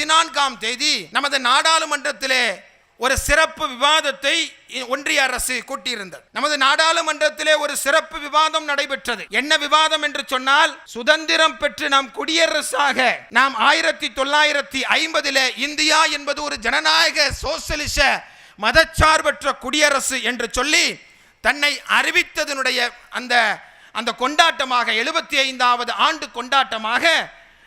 பதினான்காம் தேதி நமது நாடாளுமன்றத்திலே ஒரு சிறப்பு விவாதத்தை ஒன்றிய அரசு கூட்டியிருந்தது. நமது நாடாளுமன்றத்திலே ஒரு சிறப்பு விவாதம் நடைபெற்றது. என்ன விவாதம் என்று சொன்னால் சுதந்திரம் பெற்று நாம் குடியரசாக நாம் ஆயிரத்தி தொள்ளாயிரத்தி ஐம்பதில் இந்தியா என்பது ஒரு ஜனநாயக சோசியலிச மதச்சார்பற்ற குடியரசு என்று சொல்லி தன்னை அறிவித்ததனுடைய அந்த அந்த கொண்டாட்டமாக எழுபத்தி ஐந்தாவது ஆண்டு கொண்டாட்டமாக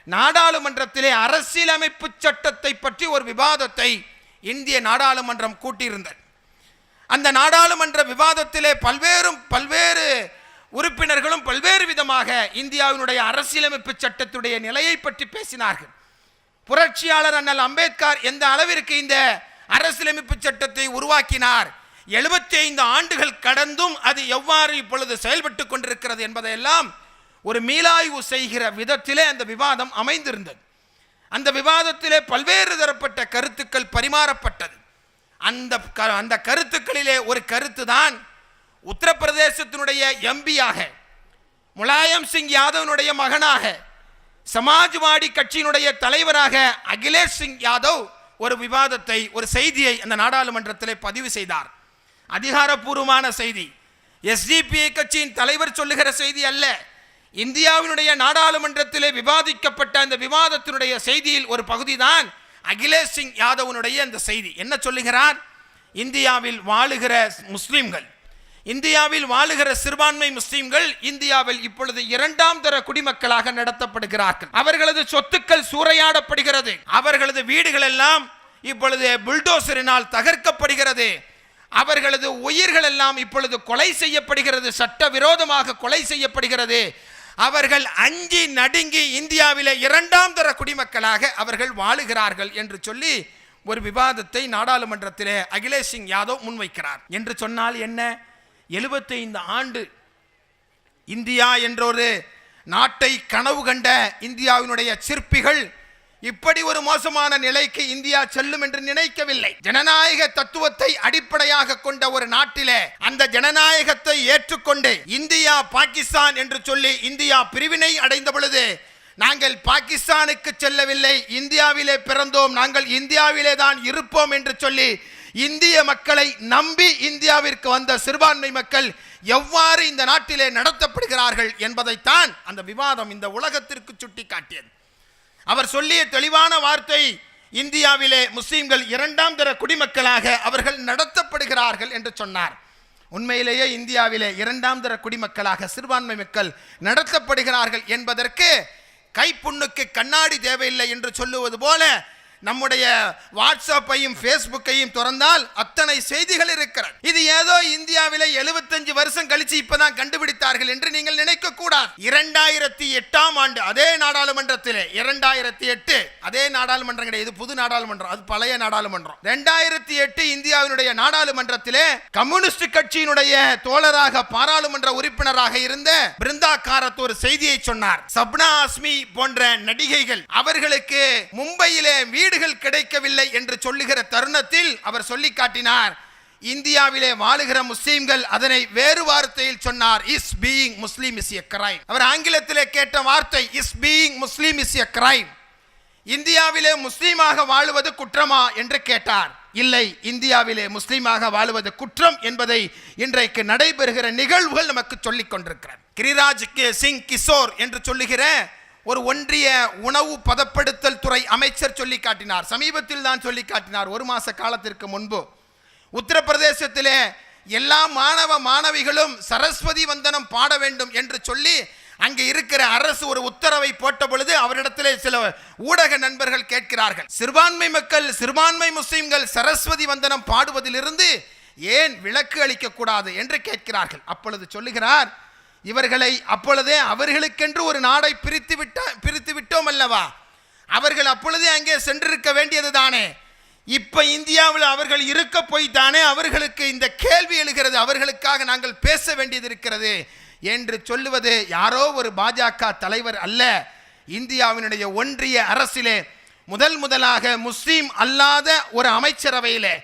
நாடாளுமன்றத்திலே அரசியலமைப்பு சட்டத்தை பற்றி ஒரு விவாதத்தை இந்திய நாடாளுமன்றம் கூட்டியிருந்தது. அந்த நாடாளுமன்ற விவாதத்திலே பல்வேறு பல்வேறு உறுப்பினர்களும் பல்வேறு விதமாக இந்தியாவினுடைய அரசியலமைப்பு சட்டத்துடைய நிலையை பற்றி பேசினார்கள். புரட்சியாளர் அண்ணல் அம்பேத்கர் எந்த அளவிற்கு இந்த அரசியலமைப்பு சட்டத்தை உருவாக்கினார்? எழுபத்தி ஐந்து ஆண்டுகள் கடந்தும் அது எவ்வாறு இப்பொழுது செயல்பட்டு கொண்டிருக்கிறது என்பதையெல்லாம் ஒரு மீளாய்வு செய்கிற விதத்திலே அந்த விவாதம் அமைந்திருந்தது. அந்த விவாதத்திலே பல்வேறு தரப்பட்ட கருத்துக்கள் பரிமாறப்பட்டது. அந்த க- அந்த கருத்துக்களிலே ஒரு கருத்து தான் உத்தரப்பிரதேசத்தினுடைய எம்பியாக முலாயம் சிங் யாதவனுடைய மகனாக சமாஜ்வாடி கட்சியினுடைய தலைவராக அகிலேஷ் சிங் யாதவ் ஒரு விவாதத்தை ஒரு செய்தியை அந்த நாடாளுமன்றத்தில் பதிவு செய்தார். அதிகாரப்பூர்வமான செய்தி. எஸ்டிபிஐ கட்சியின் தலைவர் சொல்லுகிற செய்தி அல்ல. இந்தியாவினுடைய நாடாளுமன்றத்திலே விவாதிக்கப்பட்ட அந்த விவாதத்தினுடைய செய்தியில் ஒரு பகுதிதான் அகிலேஷ் சிங் யாதவனுடைய அந்த செய்தி. என்ன சொல்லுகிறார்? இந்தியாவில் வாழுகிற முஸ்லீம்கள் இந்தியாவில் வாழுகிற சிறுபான்மை முஸ்லீம்கள் இந்தியாவில் இப்பொழுது இரண்டாம் தர குடிமக்களாக நடத்தப்படுகிறார்கள். அவர்களது சொத்துக்கள் சூறையாடப்படுகிறது. அவர்களது வீடுகள் எல்லாம் இப்பொழுது புல்டோசரினால் தகர்க்கப்படுகிறது. அவர்களது உயிர்கள் எல்லாம் இப்பொழுது கொலை செய்யப்படுகிறது. சட்டவிரோதமாக கொலை செய்யப்படுகிறது. அவர்கள் அஞ்சி நடுங்கி இந்தியாவிலே இரண்டாம் தர குடிமக்களாக அவர்கள் வாழுகிறார்கள் என்று சொல்லி ஒரு விவாதத்தை நாடாளுமன்றத்திலே அகிலேஷ் சிங் யாதவ் முன்வைக்கிறார். என்று சொன்னால் என்ன? எழுபத்தைந்து ஆண்டு இந்தியா என்றொரு நாட்டை கனவு கண்ட இந்தியாவினுடைய சிற்பிகள் இப்படி ஒரு மோசமான நிலைக்கு இந்தியா செல்லும் என்று நினைக்கவில்லை. ஜனநாயக தத்துவத்தை அடிப்படையாக கொண்ட ஒரு நாட்டிலே அந்த ஜனநாயகத்தை ஏற்றுக்கொண்டு இந்தியா பாகிஸ்தான் என்று சொல்லி இந்தியா பிரிவினை அடைந்த பொழுது நாங்கள் பாகிஸ்தானுக்கு செல்லவில்லை இந்தியாவிலே பிறந்தோம் நாங்கள் இந்தியாவிலே தான் இருப்போம் என்று சொல்லி இந்திய மக்களை நம்பி இந்தியாவிற்கு வந்த சிறுபான்மை மக்கள் எவ்வாறு இந்த நாட்டிலே நடத்தப்படுகிறார்கள் என்பதைத்தான் அந்த விவாதம் இந்த உலகத்திற்கு சுட்டி காட்டியது அவர் சொல்லிய தெளிவான வார்த்தை இந்தியாவிலே முஸ்லீம்கள் இரண்டாம் தர குடிமக்களாக அவர்கள் நடத்தப்படுகிறார்கள் என்று சொன்னார். உண்மையிலேயே இந்தியாவிலே இரண்டாம் தர குடிமக்களாக சிறுபான்மை மக்கள் நடத்தப்படுகிறார்கள் என்பதற்கு கைப்புண்ணுக்கு கண்ணாடி தேவையில்லை என்று சொல்லுவது போல நம்முடைய வாட்ஸ்அப்பையும் ஃபேஸ்புக்கையும் திறந்தால் அத்தனை செய்திகள் இருக்கிறது. இது ஏதோ இந்தியாவிலே 75 வருஷம் கழிச்சு இப்பதான் கண்டுபிடித்தார்கள் என்று நீங்கள் நினைக்க கூடாது. இரண்டாயிரத்தி எட்டாம் ஆண்டு அதே நாடாளுமன்றத்திலே இரண்டாயிரத்தி எட்டு அதே நாடாளுமன்றம் கிடையாது இது புது நாடாளுமன்றம் அது பழைய நாடாளுமன்றம். ரெண்டாயிரத்தி எட்டு இந்தியாவினுடைய நாடாளுமன்றத்திலே கம்யூனிஸ்ட் கட்சியினுடைய தோழராக பாராளுமன்ற உறுப்பினராக இருந்த பிருந்தா காரத் ஒரு செய்தியை சொன்னார். சப்னா அஸ்மி போன்ற நடிகைகள் அவர்களுக்கு மும்பையிலே வீடு வீடுகள் கிடைக்கவில்லை என்று சொல்லுகிற தருணத்தில் அவர் சொல்லி காட்டினார் இந்தியாவிலே வாழுகிற முஸ்லிம்கள் அதனை வேறு வார்த்தையில் சொன்னார் is being Muslim is a crime அவர் ஆங்கிலத்திலே கேட்ட வார்த்தை is being Muslim is a crime இந்தியாவிலே முஸ்லீமாக வாழுவது குற்றமா என்று கேட்டார். இல்லை இந்தியாவிலே முஸ்லீமாக வாழுவது குற்றம் என்பதை இன்றைக்கு நடைபெறுகிற நிகழ்வுகள் நமக்கு சொல்லிக் கொண்டிருக்கிறார் கிரிராஜ் கே சிங் கிஷோர் என்று சொல்லுகிற ஒரு ஒன்றிய உணவு பதப்படுத்தல் துறை அமைச்சர் சொல்லி காட்டினார். சமீபத்தில் தான் சொல்லி காட்டினார் ஒரு மாத காலத்திற்கு முன்பு. உத்தரப்பிரதேசத்திலே எல்லா மாணவ மாணவிகளும் சரஸ்வதி வந்தனம் பாட வேண்டும் என்று சொல்லி அங்கே இருக்கிற அரசு ஒரு உத்தரவை போட்ட பொழுது அவரிடத்திலே சில ஊடக நண்பர்கள் கேட்கிறார்கள். சிறுபான்மை மக்கள் சிறுபான்மை முஸ்லிம்கள் சரஸ்வதி வந்தனம் பாடுவதிலிருந்து ஏன் விளக்கு அளிக்கக்கூடாது என்று கேட்கிறார்கள். அப்பொழுது சொல்லுகிறார் இவர்களை அப்பொழுதே அவர்களுக்கென்று ஒரு நாடை பிரித்து விட்ட பிரித்து விட்டோம் அல்லவா? அவர்கள் அப்பொழுதே அங்கே சென்றிருக்க வேண்டியது தானே. இப்போ இந்தியாவில் அவர்கள் இருக்க போய்த்தானே அவர்களுக்கு இந்த கேள்வி எழுகிறது. அவர்களுக்காக நாங்கள் பேச வேண்டியது இருக்கிறது என்று சொல்லுவது யாரோ ஒரு பாஜக தலைவர் அல்ல. இந்தியாவினுடைய ஒன்றிய அரசிலே முதல் முதலாக முஸ்லீம் அல்லாத ஒரு அமைச்சரவையிலே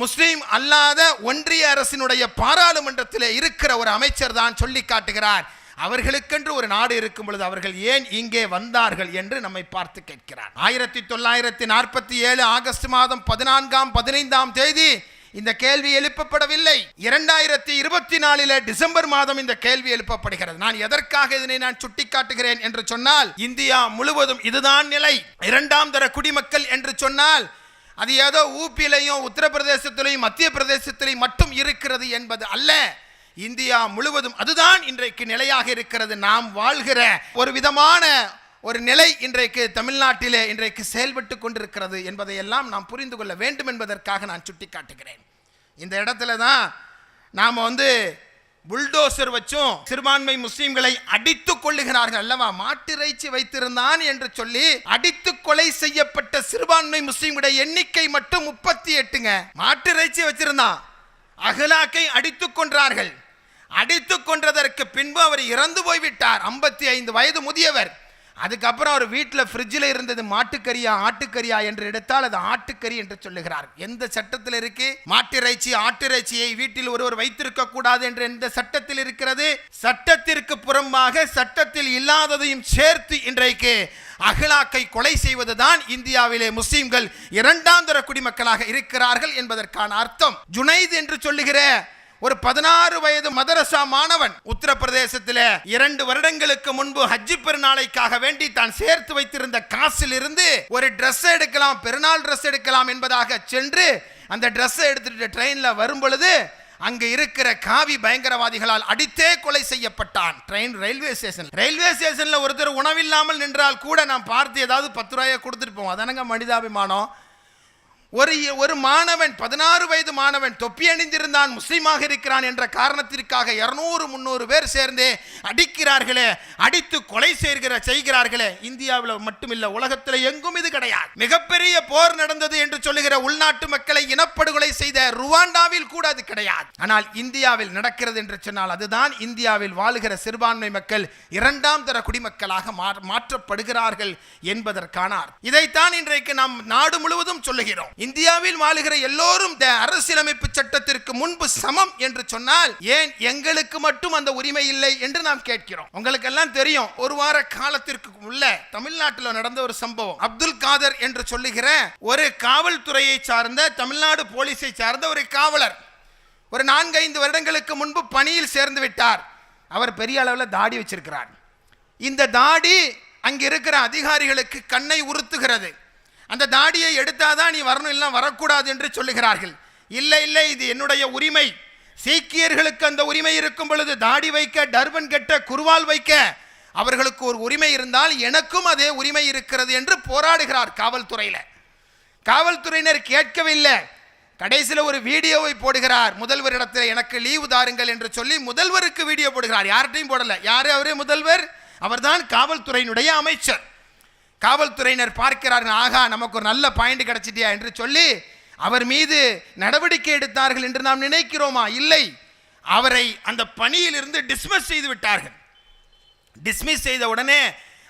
முஸ்லீம் அல்லாத ஒன்றிய அரசினுடைய பாராளுமன்றத்தில் இருக்கிற ஒரு அமைச்சர் தான் சொல்லி காட்டுகிறார். அவர்களுக்கென்று ஒரு நாடு இருக்கும் பொழுது அவர்கள் ஏன் இங்கே வந்தார்கள் என்று நம்மை பார்த்து கேட்கிறார். ஆயிரத்தி தொள்ளாயிரத்தி நாற்பத்தி ஏழு ஆகஸ்ட் மாதம் பதினான்காம் பதினைந்தாம் தேதி இந்த கேள்வி எழுப்பப்படவில்லை. இரண்டாயிரத்தி இருபத்தி நாலில் டிசம்பர் மாதம் இந்த கேள்வி எழுப்பப்படுகிறது. நான் எதற்காக இதனை நான் சுட்டிக்காட்டுகிறேன் என்று சொன்னால் இந்தியா முழுவதும் இதுதான் நிலை. இரண்டாம் தர குடிமக்கள் என்று சொன்னால் அது ஏதோ ஊப்பிலையும் உத்தரப்பிரதேசத்திலையும் மத்திய பிரதேசத்திலையும் மட்டும் இருக்கிறது என்பது அல்ல. இந்தியா முழுவதும் அதுதான் இன்றைக்கு நிலையாக இருக்கிறது. நாம் வாழ்கிற ஒரு விதமான ஒரு நிலை இன்றைக்கு தமிழ்நாட்டிலே இன்றைக்கு செயல்பட்டு கொண்டிருக்கிறது என்பதையெல்லாம் நாம் புரிந்து கொள்ள வேண்டும் என்பதற்காக நான் சுட்டி காட்டுகிறேன் இந்த இடத்துல தான் நாம் வந்து புல்டோசர் வச்சும் சிறுபான்மை முஸ்லிம்களை அடித்து கொள்ளுகிறார்கள் அல்லவா? மாட்டிறைச்சி வைத்திருந்தான் என்று சொல்லி அடித்து கொலை செய்யப்பட்ட சிறுபான்மை முஸ்லிம்களுடைய எண்ணிக்கை மட்டும் முப்பத்தி எட்டுங்க. மாட்டிறைச்சி வச்சிருந்தான். அகலாக்கை அடித்துக் கொன்றார்கள். அடித்துக் கொன்றதற்கு பின்பு அவர் இறந்து போய்விட்டார். ஐம்பத்தி ஐந்து வயது முதியவர். அதுக்கப்புறம் அவர் வீட்டில் ஃப்ரிட்ஜில் இருந்தது மாட்டுக்கறியா ஆட்டுக்கறியா என்று எடுத்தால் அது ஆட்டுக்கறி என்று சொல்லுகிறார். எந்த சட்டத்தில் இருக்கு? மாட்டிறைச்சி ஆட்டிறைச்சியை வீட்டில் ஒருவர் வைத்திருக்க கூடாது என்று எந்த சட்டத்தில் இருக்கிறது? சட்டத்திற்கு புறம்பாக சட்டத்தில் இல்லாததையும் சேர்த்து இன்றைக்கு அகலாக்கை கொலை செய்வதுதான் இந்தியாவிலே முஸ்லிம்கள் இரண்டாம் தர குடிமக்களாக இருக்கிறார்கள் என்பதற்கான அர்த்தம். ஜுனைத் என்று சொல்லுகிற ஒரு பதினாறு வயது மதரசா மாணவன் உத்தரப்பிரதேசத்தில் இரண்டு வருடங்களுக்கு முன்பு ஹஜ்ஜி பெருநாளைக்காக வேண்டி தான் சேர்த்து வைத்திருந்த காசில் இருந்து ஒரு ட்ரெஸ் எடுக்கலாம் பெருநாள் ட்ரெஸ் எடுக்கலாம் என்பதாக சென்று அந்த Dress எடுத்துட்டு ட்ரெயின்ல வரும் பொழுது அங்கு இருக்கிற காவி பயங்கரவாதிகளால் அடித்தே கொலை செய்யப்பட்டான். ட்ரெயின் ரயில்வே ஸ்டேஷன் ரயில்வே ஸ்டேஷன்ல ஒருத்தர் உணவில்லாமல் நின்றால் கூட நான் பார்த்து ஏதாவது பத்து ரூபாயை கொடுத்துட்டு போவோம். அதானங்க மனிதாபிமானம்? ஒரு ஒரு மாணவன் பதினாறு வயது மாணவன் தொப்பி அணிந்திருந்தான் முஸ்லீமாக இருக்கிறான் என்ற காரணத்திற்காக இருநூறு முந்நூறு பேர் சேர்ந்து அடிக்கிறார்களே அடித்து கொலை செய்கிற செய்கிறார்களே. இந்தியாவில் மட்டுமில்ல உலகத்தில் எங்கும் இது கிடையாது. மிகப்பெரிய போர் நடந்தது என்று சொல்லுகிற உள்நாட்டு மக்களை இனப்படுகொலை செய்த ருவாண்டாவில் கூட அது கிடையாது. ஆனால் இந்தியாவில் நடக்கிறது என்று சொன்னால் அதுதான் இந்தியாவில் வாழுகிற சிறுபான்மை மக்கள் இரண்டாம் தர குடிமக்களாக மா- மாற்றப்படுகிறார்கள் என்பதற்கான இதைத்தான் இன்றைக்கு நாம் நாடு முழுவதும் சொல்லுகிறோம். இந்தியாவில் வாழுகிற எல்லோரும் அரசியலமைப்பு சட்டத்திற்கு முன்பு சமம் என்று சொன்னால் ஏன் எங்களுக்கு மட்டும் அந்த உரிமை இல்லை என்று நாம் கேட்கிறோம். உங்களுக்கு எல்லாம் தெரியும் ஒரு வார காலத்திற்கு உள்ள தமிழ்நாட்டில் நடந்த ஒரு சம்பவம். அப்துல் காதர் என்று சொல்லுகிற ஒரு காவல்துறையை சார்ந்த தமிழ்நாடு போலீஸை சார்ந்த ஒரு காவலர் ஒரு நான்கு ஐந்து வருடங்களுக்கு முன்பு பணியில் சேர்ந்து விட்டார். அவர் பெரிய அளவில் தாடி வச்சிருக்கிறார். இந்த தாடி அங்கிருக்கிற அதிகாரிகளுக்கு கண்ணை உறுத்துகிறது. அந்த தாடியை எடுத்தாதான் நீ வரணும் இல்லை வரக்கூடாது என்று சொல்லுகிறார்கள். இல்லை இல்லை இது என்னுடைய உரிமை. சீக்கியர்களுக்கு அந்த உரிமை இருக்கும் பொழுது தாடி வைக்க டர்பன் கட்ட குருவால் வைக்க அவர்களுக்கு ஒரு உரிமை இருந்தால் எனக்கும் அதே உரிமை இருக்கிறது என்று போராடுகிறார் காவல்துறையில். காவல்துறையினர் கேட்கவில்லை. கடைசியில் ஒரு வீடியோவை போடுகிறார். முதல்வரிடத்தில் எனக்கு லீவு தாருங்கள் என்று சொல்லி முதல்வருக்கு வீடியோ போடுகிறார். யார்கிட்டையும் போடலை. யார் அவரே? முதல்வர். அவர்தான் காவல்துறையினுடைய அமைச்சர். காவல்துறையினர் பார்க்கிறார்கள் ஆகா நமக்கு ஒரு நல்ல பாயிண்ட் கிடைச்சிட்டியா? என்று சொல்லி அவர் மீது நடவடிக்கை எடுத்தார்கள் என்று நாம் நினைக்கிறோமா? இல்லை. அவரை அந்த பணியிலிருந்து டிஸ்மிஸ் செய்து விட்டார்கள். டிஸ்மிஸ் செய்த உடனே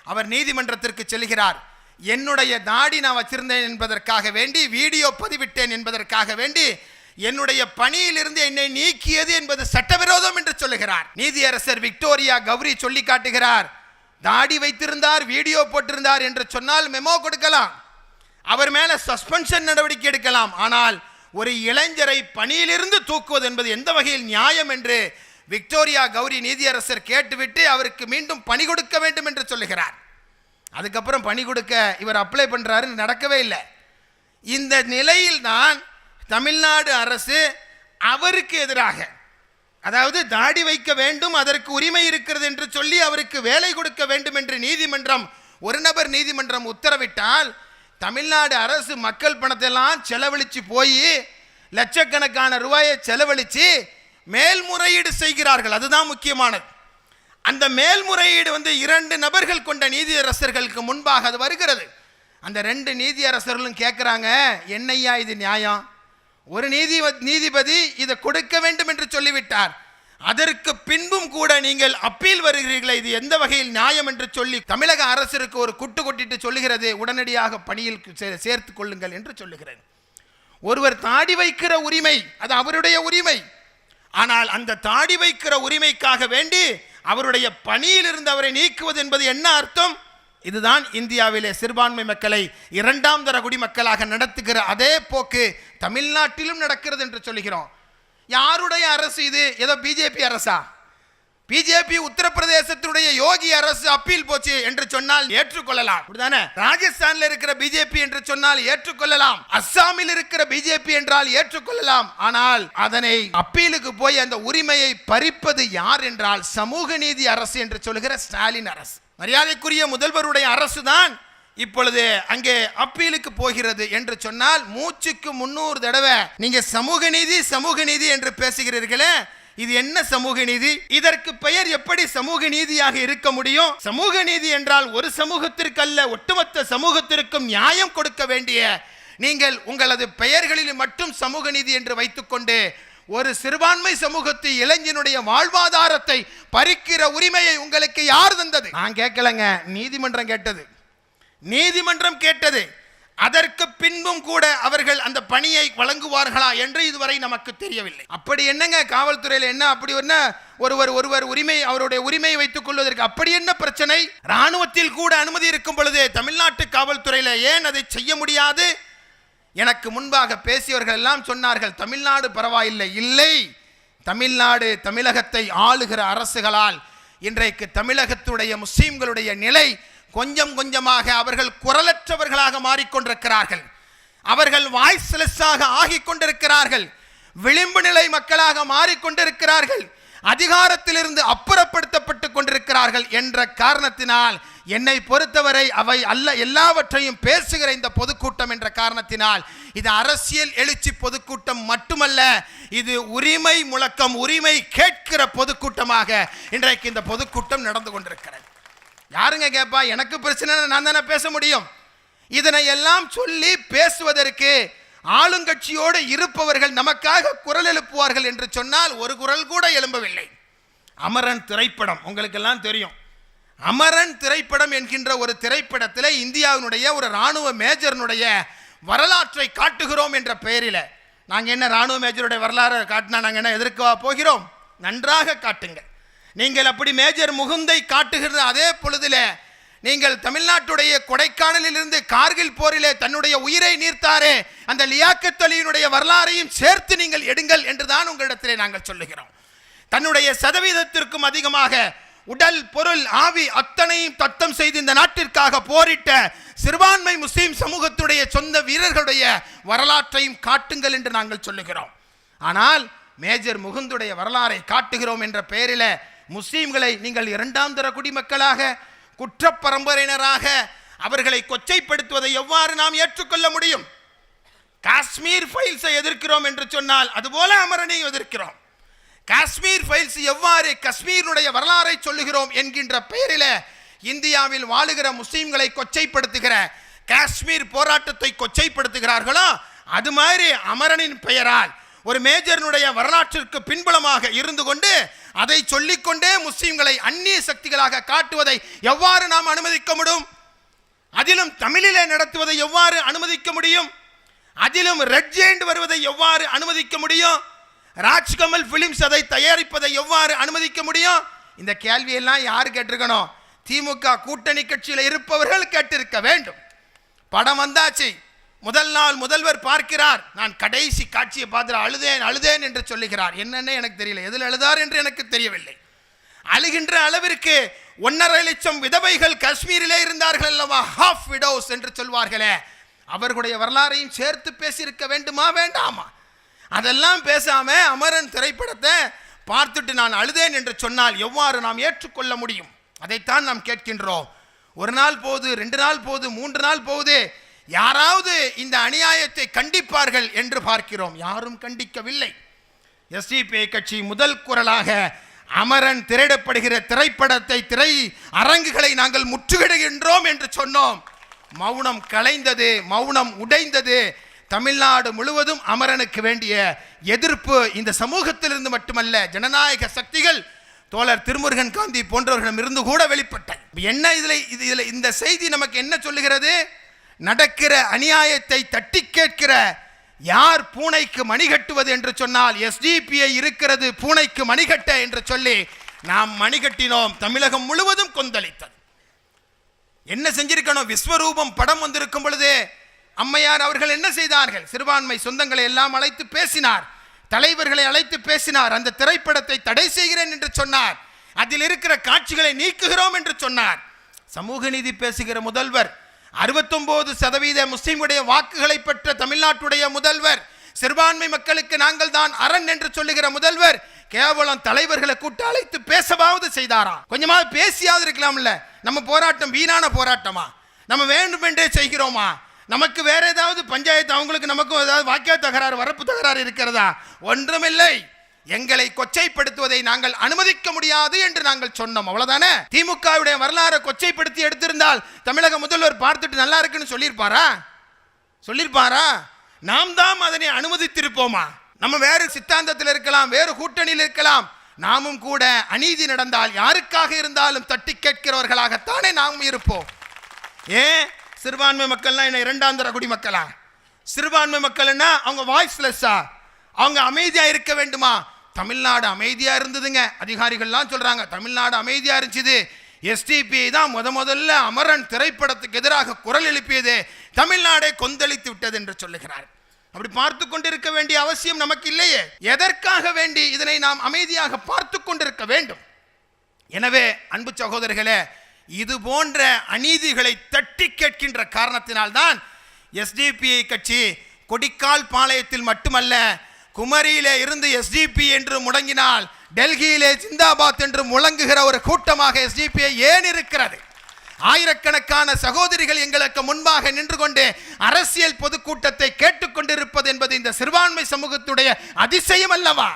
அவர் நீதிமன்றத்திற்கு செல்கிறார். என்னுடைய தாடி நான் வச்சிருந்தேன் என்பதற்காக வேண்டி வீடியோ பதிவிட்டேன் என்பதற்காக வேண்டி என்னுடைய பணியிலிருந்து என்னை நீக்கியது என்பது சட்டவிரோதம் என்று சொல்லுகிறார். நீதியரசர் விக்டோரியா கௌரி சொல்லி காட்டுகிறார் தாடி வைத்திருந்தார் வீடியோ போட்டிருந்தார் என்று சொன்னால் மெமோ கொடுக்கலாம். அவர் மேலே சஸ்பென்ஷன் நடவடிக்கை எடுக்கலாம். ஆனால் ஒரு இளைஞரை பணியிலிருந்து தூக்குவது என்பது எந்த வகையில் நியாயம் என்று விக்டோரியா கௌரி நீதியரசர் கேட்டுவிட்டு அவருக்கு மீண்டும் பணி கொடுக்க வேண்டும் என்று சொல்லுகிறார். அதுக்கப்புறம் பணி கொடுக்க இவர் அப்ளை பண்ணுறாரு நடக்கவே இல்லை. இந்த நிலையில் தான் தமிழ்நாடு அரசு அவருக்கு எதிராக அதாவது தாடி வைக்க வேண்டும் அதற்கு உரிமை இருக்கிறது என்று சொல்லி அவருக்கு வேலை கொடுக்க வேண்டும் என்று நீதிமன்றம் ஒரு நபர் நீதிமன்றம் உத்தரவிட்டால் தமிழ்நாடு அரசு மக்கள் பணத்தெல்லாம் செலவழித்து போய் லட்சக்கணக்கான ரூபாயை செலவழித்து மேல்முறையீடு செய்கிறார்கள். அதுதான் முக்கியமானது. அந்த மேல்முறையீடு வந்து இரண்டு நபர்கள் கொண்ட நீதியரசர்களுக்கு முன்பாக அது வருகிறது. அந்த ரெண்டு நீதியரசர்களும் கேட்குறாங்க என்னையா இது நியாயம்? ஒரு நீதி நீதிபதி இதை கொடுக்க வேண்டும் என்று சொல்லிவிட்டார். அதற்கு பின்பும் கூட நீங்கள் அப்பீல் வருகிறீர்களே இது எந்த வகையில் நியாயம் என்று சொல்லி தமிழக அரசிற்கு ஒரு குட்டு கொட்டிட்டு சொல்லுகிறது உடனடியாக பணியில் சே- கொள்ளுங்கள் என்று சொல்லுகிறது ஒருவர் தாடி வைக்கிற உரிமை அது அவருடைய உரிமை. ஆனால் அந்த தாடி வைக்கிற உரிமைக்காக வேண்டி அவருடைய பணியிலிருந்து அவரை நீக்குவது என்பது என்ன அர்த்தம்? இதுதான் இந்தியாவிலே சிறுபான்மை மக்களை இரண்டாம் தர குடிமக்களாக நடத்துகிற அதே போக்கு தமிழ்நாட்டிலும் நடக்கிறது என்று சொல்லுகிறோம். யாருடைய அரசு இது? ஏதோ பிஜேபி அரசா? பிஜேபி உத்தரப்பிரதேசத்தினுடைய யோகி அரசு அப்பீல் போச்சு என்று சொன்னால் ஏற்றுக்கொள்ளலாம். அப்படிதானே ராஜஸ்தான்ல இருக்கிற பிஜேபி என்று சொன்னால் ஏற்றுக்கொள்ளலாம். அஸ்ஸாமில் இருக்கிற பிஜேபி என்றால் ஏற்றுக்கொள்ளலாம். ஆனால் அதனை அப்பீலுக்கு போய் அந்த உரிமையை பறிப்பது யார் என்றால் சமூக நீதி அரசு என்று சொல்கிற ஸ்டாலின் அரசு. மரியாதைக்குரிய முதல்வருடைய அரசு தான் இப்பொழுது அங்கே அப்பீலுக்கு போகிறது என்று சொன்னால் மூச்சுக்கு முன்னூறு தடவை நீங்க சமூக நீதி சமூக நீதி என்று பேசுகிறீர்களே இது என்ன சமூக நீதி? இதற்கு பெயர் எப்படி சமூக நீதியாக இருக்க முடியும்? சமூக நீதி என்றால் ஒரு சமூகத்திற்கு அல்ல ஒட்டுமொத்த சமூகத்திற்கும் நியாயம் கொடுக்க வேண்டிய நீங்கள் உங்களது பெயர்களில் மட்டும் சமூக நீதி என்று வைத்துக்கொண்டு ஒரு சிறுபான்மை சமூகத்து இளைஞனுடைய வாழ்வாதாரத்தை பறிக்கிற உரிமையை உங்களுக்கு யார் தந்தது? நான் கேட்கலங்க. நீதிமன்றம் கேட்டது. நீதிமன்றம் கேட்டது. அதற்கு பின்பும் கூட அவர்கள் அந்த பணியை வழங்குவார்களா என்று இதுவரை நமக்கு தெரியவில்லை. அப்படி என்னங்க? காவல்துறையில் என்ன அப்படி என்ன ஒருவர் ஒருவர் உரிமை அவருடைய உரிமையை வைத்துக் கொள்வதற்கு அப்படி என்ன பிரச்சனை? ராணுவத்தில் கூட அனுமதி இருக்கும் பொழுது தமிழ்நாட்டு காவல்துறையில் ஏன் அதை செய்ய முடியாது? எனக்கு முன்பாக பேசியவர்கள் எல்லாம் சொன்னார்கள் தமிழ்நாடு பரவாயில்லை இல்லை. தமிழ்நாடு தமிழகத்தை ஆளுகிற அரசுகளால் இன்றைக்கு தமிழகத்துடைய முஸ்லீம்களுடைய நிலை கொஞ்சம் கொஞ்சமாக அவர்கள் குரலற்றவர்களாக மாறிக்கொண்டிருக்கிறார்கள். அவர்கள் வாய்ஸ்லெஸ்ஸாக ஆகிக் கொண்டிருக்கிறார்கள் விளிம்பு நிலை மக்களாக மாறிக்கொண்டிருக்கிறார்கள். அதிகாரத்திலிருந்து அப்புறப்படுத்தப்பட்டு கொண்டிருக்கிறார்கள் என்ற காரணத்தினால் என்னை பொறுத்தவரை அவை அல்ல எல்லாவற்றையும் பேசுகிற இந்த பொதுக்கூட்டம் என்ற காரணத்தினால் இது அரசியல் எழுச்சி பொதுக்கூட்டம் மட்டுமல்ல இது உரிமை முழக்கம் உரிமை கேட்கிற பொதுக்கூட்டமாக இன்றைக்கு இந்த பொதுக்கூட்டம் நடந்து கொண்டிருக்கிறது. யாருங்க கேட்பா எனக்கு பிரச்சனை நான் தானே பேச முடியும். இதனை எல்லாம் சொல்லி பேசுவதற்கு ஆளுங்கட்சியோடு இருப்பவர்கள் நமக்காக குரல் எழுப்புவார்கள் என்று சொன்னால் ஒரு குரல் கூட எழும்பவில்லை. அமரன் திரைப்படம் உங்களுக்கெல்லாம் தெரியும். அமரன் திரைப்படம் என்கின்ற ஒரு திரைப்படத்தில் இந்தியாவினுடைய ஒரு ராணுவ மேஜர்னுடைய வரலாற்றை காட்டுகிறோம் என்ற பெயரில். நாங்கள் என்ன ராணுவ மேஜருடைய வரலாறு காட்டினா நாங்கள் என்ன எதிர்க்கவா போகிறோம்? நன்றாக காட்டுங்க நீங்கள் அப்படி மேஜர் முகுந்தை காட்டுகிற அதே பொழுதில் நீங்கள் தமிழ்நாட்டுடைய கொடைக்கானலில் இருந்து கார்கில் போரிலே தன்னுடைய உயிரை நீர்த்தாரே அந்த லியாக்கத் அலியினுடைய வரலாறையும் சேர்த்து நீங்கள் எடுங்கள் என்றுதான் உங்களிடத்திலே நாங்கள் சொல்லுகிறோம். தன்னுடைய சதவீதத்திற்கும் அதிகமாக உடல் பொருள் ஆவி அத்தனையும் தத்தம் செய்து இந்த நாட்டிற்காக போரிட்ட சிறுபான்மை முஸ்லீம் சமூகத்துடைய சொந்த வீரர்களுடைய வரலாற்றையும் காட்டுங்கள் என்று நாங்கள் சொல்லுகிறோம். ஆனால் மேஜர் முகுந்துடைய வரலாறை காட்டுகிறோம் என்ற பெயரில் முஸ்லீம்களை நீங்கள் இரண்டாம் தர குடிமக்களாக குற்ற பரம்பரையினராக அவர்களை கொச்சைப்படுத்துவதை எவ்வாறு நாம் ஏற்றுக்கொள்ள முடியும்? காஷ்மீர் ஃபைல்ஸை எதிர்க்கிறோம் என்று சொன்னால் அதுபோல அமரனை எதிர்க்கிறோம். காஷ்மீர் ஃபைல்ஸ் எவ்வாறு காஷ்மீருடைய வரலாறை சொல்லுகிறோம் என்கின்ற பெயரில் இந்தியாவில் வாழுகிற முஸ்லீம்களை கொச்சைப்படுத்துகிற காஷ்மீர் போராட்டத்தை கொச்சைப்படுத்துகிறார்களோ அது மாதிரி அமரனின் பெயரால் ஒரு மேஜர்னுடைய வரலாற்றிற்கு பின்புலமாக இருந்து கொண்டு அதை சொல்லிக்கொண்டே முஸ்லீம்களை அந்நிய சக்திகளாக காட்டுவதை எவ்வாறு நாம் அனுமதிக்க முடியும்? அதிலும் தமிழிலே நடத்துவதை எவ்வாறு அனுமதிக்க முடியும்? அதிலும் ரெட்ஜெயின்ட் வருவதை எவ்வாறு அனுமதிக்க முடியும்? ராஜ்கமல் பிலிம்ஸ் அதை தயாரிப்பதை எவ்வாறு அனுமதிக்க முடியும்? இந்த கேள்வியெல்லாம் யார் கேட்டிருக்கணும்? திமுக கூட்டணி கட்சியில் இருப்பவர்கள் கேட்டிருக்க வேண்டும். படம் வந்தாச்சு. முதல் நாள் முதல்வர் பார்க்கிறார். நான் கடைசி காட்சியை பார்த்து அழுதேன் அழுதேன் என்று சொல்லுகிறார். என்னன்னு எனக்கு தெரியல. எதில் அழுதார் என்று எனக்கு தெரியவில்லை. அழுகின்ற அளவிற்கு ஒன்றரை லட்சம் விதவைகள் காஷ்மீரிலே இருந்தார்கள் அல்லவா? ஹாஃப் விடோஸ் என்று சொல்வார்களே. அவர்களுடைய வரலாறையும் சேர்த்து பேசியிருக்க வேண்டுமா வேண்டாமா? அதெல்லாம் பேசாம அமரன் திரைப்படத்தை பார்த்துட்டு நான் அழுதேன் என்று சொன்னால் எவ்வாறு நாம் ஏற்றுக்கொள்ள முடியும்? அதைத்தான் நாம் கேட்கின்றோம். ஒரு நாள் போகுது ரெண்டு நாள் போகுது மூன்று நாள் போகுது. யாராவது இந்த அநியாயத்தை கண்டிப்பார்கள் என்று பார்க்கிறோம். யாரும் கண்டிக்கவில்லை. எஸ்டிபிஐ கட்சி முதல் குரலாக அமரன் திரையிடப்படுகிற திரைப்படத்தை திரை அரங்குகளை நாங்கள் முற்றுகிடுகின்றோம் என்று சொன்னோம். மௌனம் கலைந்தது மௌனம் உடைந்தது. தமிழ்நாடு முழுவதும் அமரனுக்கு வேண்டிய எதிர்ப்பு இந்த சமூகத்திலிருந்து மட்டுமல்ல ஜனநாயக சக்திகள் தோழர் திருமுருகன் காந்தி போன்றவர்களிடம் இருந்து கூட வெளிப்பட்ட என்ன இதில் இது இதில் இந்த செய்தி நமக்கு என்ன சொல்லுகிறது? நடக்கிற அநியாயத்தை தட்டி கேட்கிற யார் பூனைக்கு மணி கட்டுவது என்று சொன்னால் எஸ்டிபிஐ இருக்கிறது பூனைக்கு மணிகட்ட என்று சொல்லி நாம் மணிகட்டினோம் தமிழகம் முழுவதும் கொந்தளித்தது. என்ன செஞ்சிருக்கணும்? விஸ்வரூபம் படம் வந்திருக்கும் பொழுது அம்மையார் அவர்கள் என்ன செய்தார்கள்? சிறுபான்மை சொந்தங்களை எல்லாம் அழைத்து பேசினார். தலைவர்களை அழைத்து பேசினார். அந்த திரைப்படத்தை தடை செய்கிறேன் என்று சொன்னார். அதில் இருக்கிற காட்சிகளை நீக்குகிறோம் என்று சொன்னார். சமூக நீதி பேசுகிற முதல்வர் அறுபத்தொன்பது சதவீத முஸ்லீம்களுடைய வாக்குகளை பெற்ற தமிழ்நாட்டுடைய முதல்வர் சிறுபான்மை மக்களுக்கு நாங்கள் தான் அரண் என்று சொல்லுகிற முதல்வர் கேவலம் தலைவர்களை கூட்ட அழைத்து பேசவாவது செய்தாராம் கொஞ்சமாவது பேசியாவது இருக்கலாம்ல. நம்ம போராட்டம் வீணான போராட்டமா? நம்ம வேண்டுமென்றே செய்கிறோமா? நமக்கு வேற ஏதாவது பஞ்சாயத்து அவங்களுக்கு நமக்கும் ஏதாவது வாக்கிய தகராறு வரப்பு தகராறு இருக்கிறதா? ஒன்றுமில்லை. எங்களை கொச்சைப்படுத்துவதை நாங்கள் அனுமதிக்க முடியாது என்று நாங்கள் சொன்னோம். அவ்வளவுதானே? திமுகவுடைய வரலாறை கொச்சைப்படுத்தி எடுத்திருந்தால் தமிழக முதல்வர் பார்த்துட்டு நல்லா இருக்குன்னு சொல்லியிருப்பாரா? சொல்லியிருப்பாரா? நாம் தான் அதனை அனுமதித்திருப்போமா? நம்ம வேறு சித்தாந்தத்தில் இருக்கலாம் வேறு கூட்டணியில் இருக்கலாம். நாமும் கூட அநீதி நடந்தால் யாருக்காக இருந்தாலும் தட்டி கேட்கிறவர்களாகத்தானே நாமும் இருப்போம். ஏன்? சிறுபான்மை மக்கள்னா என்ன இரண்டாம் தர குடிமக்களா சிறுபான்மை மக்கள்னா அவங்க வாய்ஸ்லெஸ்ஸா அவங்க அமைதியாக இருக்க வேண்டுமா? தமிழ்நாடு அமைதியாக இருந்ததுங்க. அதிகாரிகள்லாம் சொல்கிறாங்க தமிழ்நாடு அமைதியாக இருந்துச்சு. எஸ்டிபிஐ தான் முத முதல்ல அமரன் திரைப்படத்துக்கு எதிராக குரல் எழுப்பியது. தமிழ்நாடே கொந்தளித்து விட்டது என்று சொல்லுகிறார். அப்படி பார்த்து கொண்டிருக்க வேண்டிய அவசியம் நமக்கு இல்லையே. எதற்காக வேண்டி இதனை நாம் அமைதியாக பார்த்து கொண்டிருக்க வேண்டும்? எனவே அன்பு சகோதரர்களே இது போன்ற அநீதிகளை தட்டி கேட்கின்ற காரணத்தினால்தான் எஸ்டிபிஐ கட்சி கொடிக்கால் பாளையத்தில் மட்டுமல்ல குமரியிலே இருந்து எஸ்டிபி என்று முடங்கினால் டெல்லியிலே ஜிந்தாபாத் என்று முழங்குகிற ஒரு கூட்டமாக எஸ்டிபிஐ ஏன் இருக்கிறது? ஆயிரக்கணக்கான சகோதரிகள் எங்களுக்கு முன்பாக நின்று கொண்டு அரசியல் பொதுக்கூட்டத்தை கேட்டுக்கொண்டிருப்பது என்பது இந்த சிறுபான்மை சமூகத்துடைய அதிசயம் அல்லவா?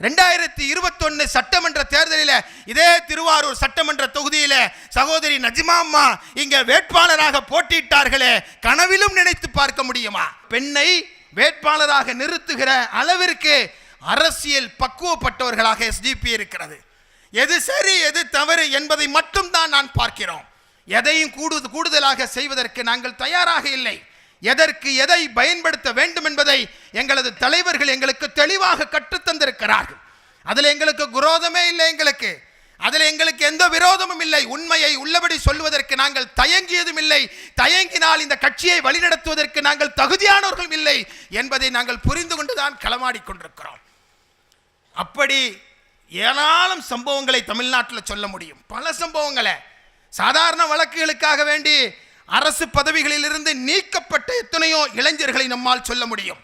ரெண்டாயிரத்தி இருபத்தொன்னு சட்டமன்ற தேர்தலில் இதே திருவாரூர் சட்டமன்ற தொகுதியில சகோதரி நஜிமா அம்மா வேட்பாளராக போட்டியிட்டார்களே கனவிலும் நினைத்து பார்க்க முடியுமா? பெண்ணை வேட்பாளராக நிறுத்துகிற அளவிற்கு அரசியல் பக்குவப்பட்டவர்களாக எஸ்டிபி இருக்கிறது. எது சரி எது தவறு என்பதை மட்டும்தான் நான் பார்க்கிறோம். எதையும் கூடு கூடுதலாக செய்வதற்கு நாங்கள் தயாராக இல்லை. எதற்கு எதை பயன்படுத்த வேண்டும் என்பதை எங்களது தலைவர்கள் எங்களுக்கு தெளிவாக கற்றுத்தந்திருக்கிறார்கள். அதில் எங்களுக்கு குரோதமே இல்லை எங்களுக்கு. அதில் எங்களுக்கு எந்த விரோதமும் இல்லை. உண்மையை உள்ளபடி சொல்வதற்கு நாங்கள் தயங்கியதும் இல்லை. தயங்கினால் இந்த கட்சியை வழிநடத்துவதற்கு நாங்கள் தகுதியானவர்களும் இல்லை என்பதை நாங்கள் புரிந்து கொண்டுதான் களமாடிக் கொண்டிருக்கிறோம். அப்படி ஏராளம் சம்பவங்களை தமிழ்நாட்டில் சொல்ல முடியும். பல சம்பவங்களை. சாதாரண வழக்குகளுக்காக வேண்டி அரசு பதவிகளிலிருந்து நீக்கப்பட்ட எத்தனையோ இளைஞர்களை நம்மால் சொல்ல முடியும்.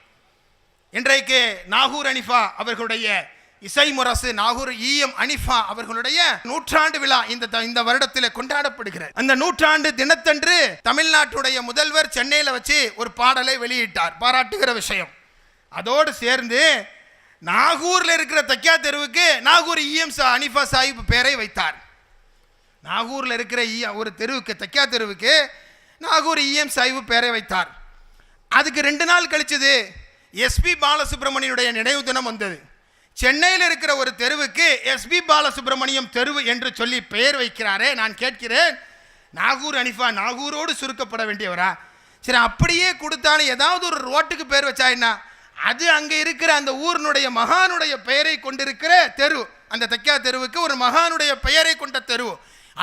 இன்றைக்கு நாகூர் அனிஃபா அவர்களுடைய இசை முரசு நாகூர் ஈஎம் அனிஃபா அவர்களுடைய நூற்றாண்டு விழா இந்த த- இந்த வருடத்தில் கொண்டாடப்படுகிறது. அந்த நூற்றாண்டு தினத்தன்று தமிழ்நாட்டுடைய முதல்வர் சென்னையில் வச்சு ஒரு பாடலை வெளியிட்டார். பாராட்டுகிற விஷயம். அதோடு சேர்ந்து நாகூரில் இருக்கிற தக்கியா தெருவுக்கு நாகூர் இஎம் அனிஃபா சாஹிப் பெயரை வைத்தார். நாகூரில் இருக்கிற ஈ- ஒரு தெருவுக்கு தக்கியா தெருவுக்கு நாகூர் இஎம் சாஹிப் பெயரை வைத்தார். அதுக்கு ரெண்டு நாள் கழிச்சது எஸ்பி பாலசுப்ரமணியனுடைய நினைவு தினம் வந்தது. சென்னையில் இருக்கிற ஒரு தெருவுக்கு எஸ்பி பாலசுப்ரமணியம் தெருவு என்று சொல்லி பெயர் வைக்கிறாரே நான் கேட்கிறேன். நாகூர் அனிஃபா நாகூரோடு சுருக்கப்பட வேண்டியவரா? சரி அப்படியே கொடுத்தாலும் ஏதாவது ஒரு ரோட்டுக்கு பேர் வச்சா என்ன? அது அங்கே இருக்கிற அந்த ஊரினுடைய மகானுடைய பெயரை கொண்டிருக்கிற தெரு. அந்த தக்கியா தெருவுக்கு ஒரு மகானுடைய பெயரை கொண்ட தெரு.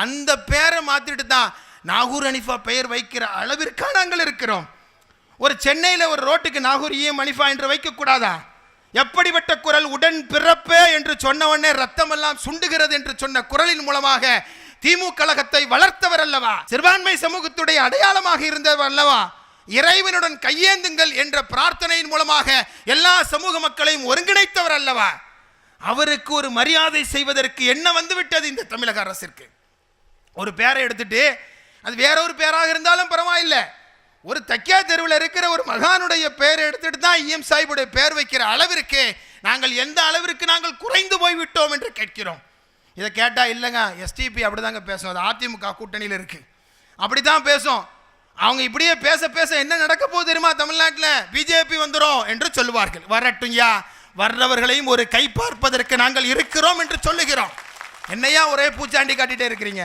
அந்த பெயரை மாற்றிட்டு தான் நாகூர் அனிஃபா பெயர் வைக்கிற அளவிற்காக நாங்கள் இருக்கிறோம். ஒரு சென்னையில் ஒரு ரோட்டுக்கு நாகூர் ஈஎம் அனிஃபா என்று வைக்கக்கூடாதா? எப்படிப்பட்ட குரல் உடன் பிறப்பே என்று சொன்னவொடனே ரத்தமெல்லாம் சுண்டுகிறது என்று சொன்ன குரலின் மூலமாக திமுக கழகத்தை வளர்த்தவர் அல்லவா? சிறுபான்மை சமூகத்துடைய அடையாளமாக இருந்தவர் அல்லவா? இறைவனுடன் கையேந்துங்கள் என்ற பிரார்த்தனையின் மூலமாக எல்லா சமூக மக்களையும் ஒருங்கிணைத்தவர் அல்லவா? அவருக்கு ஒரு மரியாதை செய்வதற்கு என்ன வந்துவிட்டது இந்த தமிழக அரசிற்கு? ஒரு பேரை எடுத்துட்டு அது வேற ஒரு பேராக இருந்தாலும் பரவாயில்லை. ஒரு தக்கியா தெருவில் இருக்கிற ஒரு மகானுடைய பெயர் எடுத்துட்டு தான் இஎம் சாஹிபுடைய பெயர் வைக்கிற அளவிற்கு நாங்கள் எந்த அளவிற்கு நாங்கள் குறைந்து போய்விட்டோம் என்று கேட்கிறோம். இதை கேட்டால் இல்லைங்க எஸ்டிபி அப்படிதாங்க பேசும். அது அதிமுக கூட்டணியில் இருக்குது அப்படி தான் பேசும். அவங்க இப்படியே பேச பேச என்ன நடக்க போகுது தெரியுமா தமிழ்நாட்டில்? பிஜேபி வந்துடும் என்று சொல்லுவார்கள். வரட்டும் யா வர்றவர்களையும் ஒரு கை பார்ப்பதற்கு நாங்கள் இருக்கிறோம் என்று சொல்லுகிறோம். என்னையா ஒரே பூச்சாண்டி காட்டிகிட்டே இருக்கிறீங்க?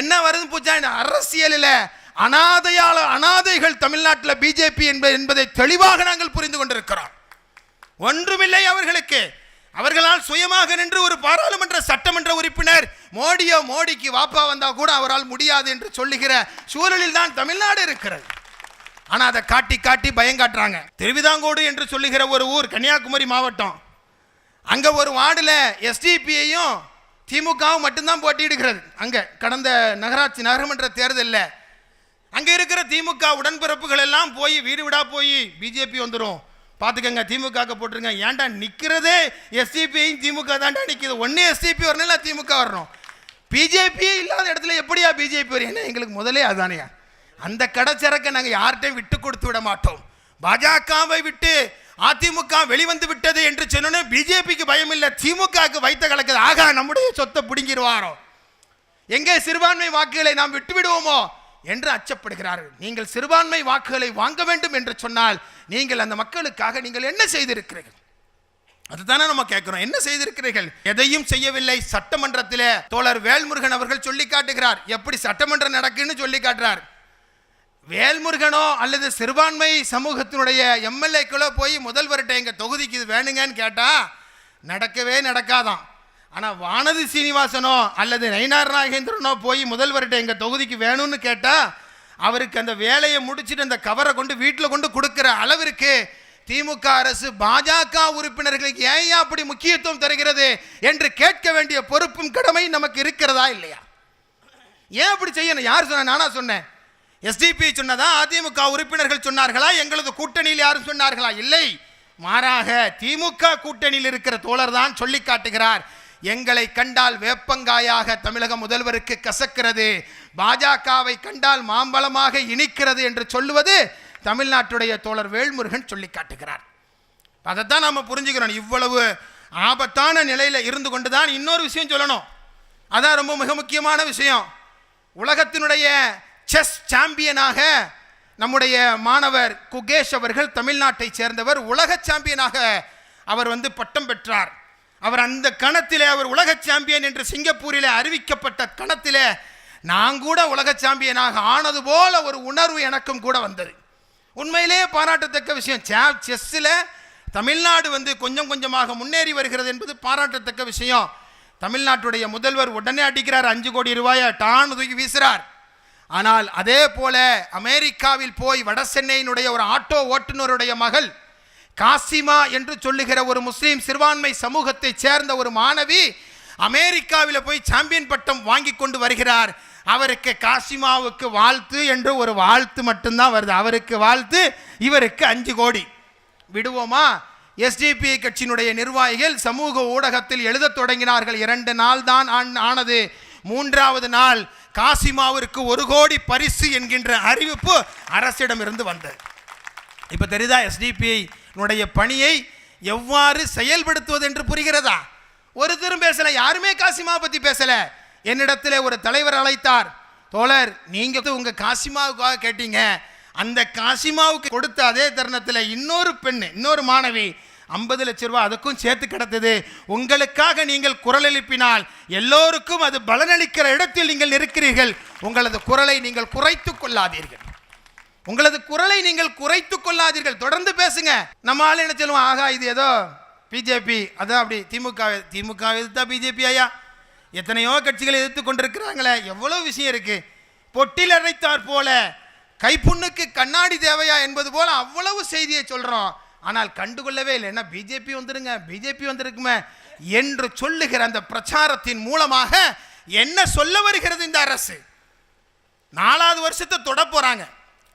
என்ன வருது பூச்சாண்டி? அரசியலில் அனாதையால அனாதைகள் தமிழ்நாட்டில் பிஜேபி என்பது என்பதை தெளிவாக நாங்கள் புரிந்து கொண்டிருக்கிறோம். ஒன்றுமில்லை அவர்களுக்கு. அவர்களால் சுயமாக நின்று ஒரு பாராளுமன்ற சட்டமன்ற உறுப்பினர் மோடியோ மோடிக்கு வாப்பா வந்தா கூட அவரால் முடியாது என்று சொல்லுகிற சூழலில் தான் தமிழ்நாடு இருக்கிறது. ஆனால் அதை காட்டி காட்டி பயங்காட்டுறாங்க திருவிதாங்கோடு என்று சொல்லுகிற ஒரு ஊர் கன்னியாகுமரி மாவட்டம். அங்கே ஒரு வார்டில் எஸ்டிபியையும் திமுகவும் மட்டும்தான் போட்டியிடுகிறது. அங்கே கடந்த நகராட்சி நகரமன்ற தேர்தலில் அங்கே இருக்கிற திமுக உடன்பிறப்புகள் எல்லாம் போய் வீடு வீடாக போய் பிஜேபி வந்துடும் பார்த்துக்கங்க திமுக போட்டுருங்க. ஏன்டா நிற்கிறதே எஸ்டிபியும் திமுக தான்டா நிற்கிது ஒன்று எஸ்டிபி வரணும் இல்லை திமுக வரணும்? பிஜேபியே இல்லாத இடத்துல எப்படியா பிஜேபி வரும் ஏன்னா எங்களுக்கு முதலே அதானையா அந்த கடைச்சரக்கை நாங்கள் யார்கிட்டையும் விட்டு கொடுத்து விட மாட்டோம். பாஜகவை விட்டு அதிமுக வெளிவந்து விட்டது என்று சொன்னோன்னே பிஜேபிக்கு பயம் இல்லை திமுகவுக்கு வைத்த கலக்குது. ஆகா நம்முடைய சொத்தை பிடுங்கிடுவாரோ? எங்கே சிறுபான்மை வாக்குகளை நாம் விட்டு விடுவோமோ என்று அச்சப்படுகிறார்கள். நீங்கள் சிறுபான்மை வாக்குகளை வாங்க வேண்டும் என்று சொன்னால் நீங்கள் அந்த மக்களுக்காக நீங்கள் என்ன செய்திருக்கிறீர்கள்? அதுதானே நம்ம கேட்கிறோம். என்ன செய்திருக்கிறீர்கள்? எதையும் செய்யவில்லை. சட்டமன்றத்திலே தோழர் வேல்முருகன் அவர்கள் சொல்லி காட்டுகிறார். எப்படி சட்டமன்றம் நடக்குன்னு சொல்லி காட்டுறார். வேல்முருகனோ அல்லது சிறுபான்மை சமூகத்தினுடைய எம்எல்ஏக்களோ போய் முதல்வர்கிட்ட எங்கள் தொகுதிக்கு இது வேணுங்கன்னு கேட்டால் நடக்கவே நடக்காதாம். ஆனால் வானதி சீனிவாசனோ அல்லது நயினார் நாகேந்திரனோ போய் முதல்வர்கிட்ட எங்கள் தொகுதிக்கு வேணும்னு கேட்டால் அவருக்கு அந்த வேலையை முடிச்சிட்டு அந்த கவரை கொண்டு வீட்டில் கொண்டு கொடுக்குற அளவிற்கு திமுக அரசு பாஜக உறுப்பினர்களுக்கு ஏன் அப்படி முக்கியத்துவம் தருகிறது என்று கேட்க வேண்டிய பொறுப்பும் கடமை நமக்கு இருக்கிறதா இல்லையா? ஏன் அப்படி செய்யணும்? யார் சொன்ன? நானா சொன்னேன். எஸ்டிபி சொன்னதா? அதிமுக உறுப்பினர்கள் சொன்னார்களா? எங்களது கூட்டணியில் யாரும் சொன்னார்களா? இல்லை. மாறாக திமுக கூட்டணியில் இருக்கிற தோழர் தான் சொல்லி காட்டுகிறார். எங்களை கண்டால் வேப்பங்காயாக தமிழக முதல்வருக்கு கசக்கிறது. பாஜகவை கண்டால் மாம்பழமாக இனிக்கிறது என்று சொல்லுவது தமிழ்நாட்டுடைய தோழர் வேல்முருகன் சொல்லி காட்டுகிறார். அதைத்தான் நம்ம புரிஞ்சுக்கிறோம். இவ்வளவு ஆபத்தான நிலையில் இருந்து கொண்டு தான் இன்னொரு விஷயம் சொல்லணும். அதான் ரொம்ப மிக முக்கியமான விஷயம். உலகத்தினுடைய செஸ் சாம்பியனாக நம்முடைய மாணவர் குகேஷ் அவர்கள் தமிழ்நாட்டை சேர்ந்தவர் உலக சாம்பியனாக அவர் வந்து பட்டம் பெற்றார். அவர் அந்த கணத்திலே அவர் உலக சாம்பியன் என்று சிங்கப்பூரிலே அறிவிக்கப்பட்ட கணத்திலே நான் கூட உலக சாம்பியனாக ஆனது போல ஒரு உணர்வு எனக்கும் கூட வந்தது. உண்மையிலேயே பாராட்டத்தக்க விஷயம் சே- செஸ்ஸில் தமிழ்நாடு வந்து கொஞ்சம் கொஞ்சமாக முன்னேறி வருகிறது என்பது பாராட்டத்தக்க விஷயம். தமிழ்நாட்டுடைய முதல்வர் உடனே அடிக்கிறார் அஞ்சு கோடி ரூபாயை டான் தூக்கி வீசுகிறார் ஆனால் அதே போல அமெரிக்காவில் போய் வட சென்னையினுடைய ஒரு ஆட்டோ ஓட்டுநருடைய மகள் காசிமா என்று சொல்லுகிற ஒரு முஸ்லீம் சிறுபான்மை சமூகத்தை சேர்ந்த ஒரு மாணவி அமெரிக்காவில் போய் சாம்பியன் பட்டம் வாங்கி கொண்டு வருகிறார். அவருக்கு காசிமாவுக்கு வாழ்த்து என்று ஒரு வாழ்த்து மட்டும்தான் வருது. அவருக்கு வாழ்த்து இவருக்கு அஞ்சு கோடி. விடுவோமா? எஸ்டிபி கட்சியினுடைய நிர்வாகிகள் சமூக ஊடகத்தில் எழுதத் தொடங்கினார்கள். இரண்டு நாள் தான் ஆனது. மூன்றாவது நாள் காசிமாவிற்கு ஒரு கோடி பரிசு என்கின்ற அறிவிப்பு அரசிடமிருந்து வந்தது. இப்போ தெரியுதா எஸ்டிபிஐனுடைய பணியை எவ்வாறு செயல்படுத்துவது என்று புரிகிறதா? ஒருத்தரும் பேசலை யாருமே காசிமா பற்றி பேசலை. என்னிடத்தில் ஒரு தலைவர் அழைத்தார். தோழர் நீங்கள் உங்கள் காசிமாவுக்காக கேட்டீங்க. அந்த காசிமாவுக்கு கொடுத்த அதே தருணத்தில் இன்னொரு பெண் இன்னொரு மாணவி ஐம்பது லட்ச ரூபா அதுக்கும் சேர்த்து கிடத்தது. உங்களுக்காக நீங்கள் குரல் எழுப்பினால் எல்லோருக்கும் அது பலனளிக்கிற இடத்தில் நீங்கள் இருக்கிறீர்கள் உங்களது குரலை நீங்கள் குறைத்து கொள்ளாதீர்கள். உங்களது குரலை நீங்கள் குறைத்து கொள்ளாதீர்கள். தொடர்ந்து பேசுங்க. நம்ம ஆள் என்ன சொல்லுவோம் ஆகா இது ஏதோ பிஜேபி. அதான் அப்படி திமுக திமுக எதிர்த்தா பிஜேபி ஐயா? எத்தனையோ கட்சிகளை எதிர்த்து கொண்டிருக்கிறாங்களே. எவ்வளோ விஷயம் இருக்கு. பொட்டில் அடைத்தார் போல கைப்புண்ணுக்கு கண்ணாடி தேவையா என்பது போல அவ்வளவு செய்தியை சொல்றோம். ஆனால் கண்டுகொள்ளவே இல்லை. என்ன பிஜேபி வந்துருங்க பிஜேபி வந்திருக்குமே என்று சொல்லுகிற அந்த பிரச்சாரத்தின் மூலமாக என்ன சொல்ல வருகிறது இந்த அரசு? நாலாவது வருஷத்தை தொட போறாங்க.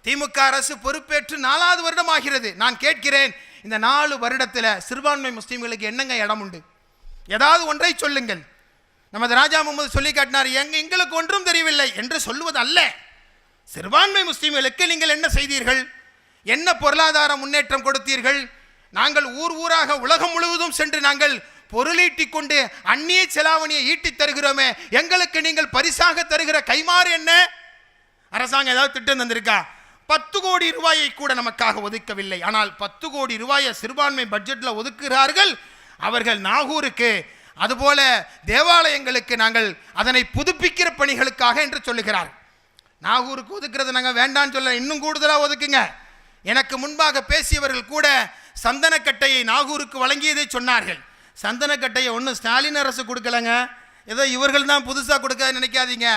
திமுக அரசு பொறுப்பேற்று நாலாவது வருடம் ஆகிறது நான் கேட்கிறேன் இந்த நாலு வருடத்தில் சிறுபான்மை முஸ்லீம்களுக்கு என்னங்க இடம் உண்டு? ஏதாவது ஒன்றை சொல்லுங்கள். நமது ராஜா முகமது சொல்லி காட்டினார் எங்க எங்களுக்கு ஒன்றும் தெரியவில்லை என்று சொல்லுவது அல்ல சிறுபான்மை முஸ்லீம்களுக்கு நீங்கள் என்ன செய்தீர்கள்? என்ன பொருளாதார முன்னேற்றம் கொடுத்தீர்கள்? நாங்கள் ஊர் ஊராக உலகம் முழுவதும் சென்று நாங்கள் பொருளீட்டிக் கொண்டு அந்நிய செலாவணியை ஈட்டித் தருகிறோமே எங்களுக்கு நீங்கள் பரிசாக தருகிற கைமாறு என்ன? அரசாங்கம் ஏதாவது திட்டம் தந்திருக்கா? பத்து கோடி ரூபாயை கூட நமக்காக ஒதுக்கவில்லை. ஆனால் பத்து கோடி ரூபாயை சிறுபான்மை பட்ஜெட்டில் ஒதுக்குகிறார்கள் அவர்கள் நாகூருக்கு. அதுபோல தேவாலயங்களுக்கு நாங்கள் அதனை புதுப்பிக்கிற பணிகளுக்காக என்று சொல்லுகிறார். நாகூருக்கு ஒதுக்குறது நாங்கள் வேண்டாம்னு சொல்ல இன்னும் கூடுதலாக ஒதுக்குங்க. எனக்கு முன்பாக பேசியவர்கள் கூட சந்தனக்கட்டையை நாகூருக்கு வழங்கியதை சொன்னார்கள். சந்தனக்கட்டையை ஒன்றும் ஸ்டாலின் அரசு கொடுக்கலங்க. ஏதோ இவர்கள் தான் புதுசாக கொடுக்க நினைக்காதீங்க.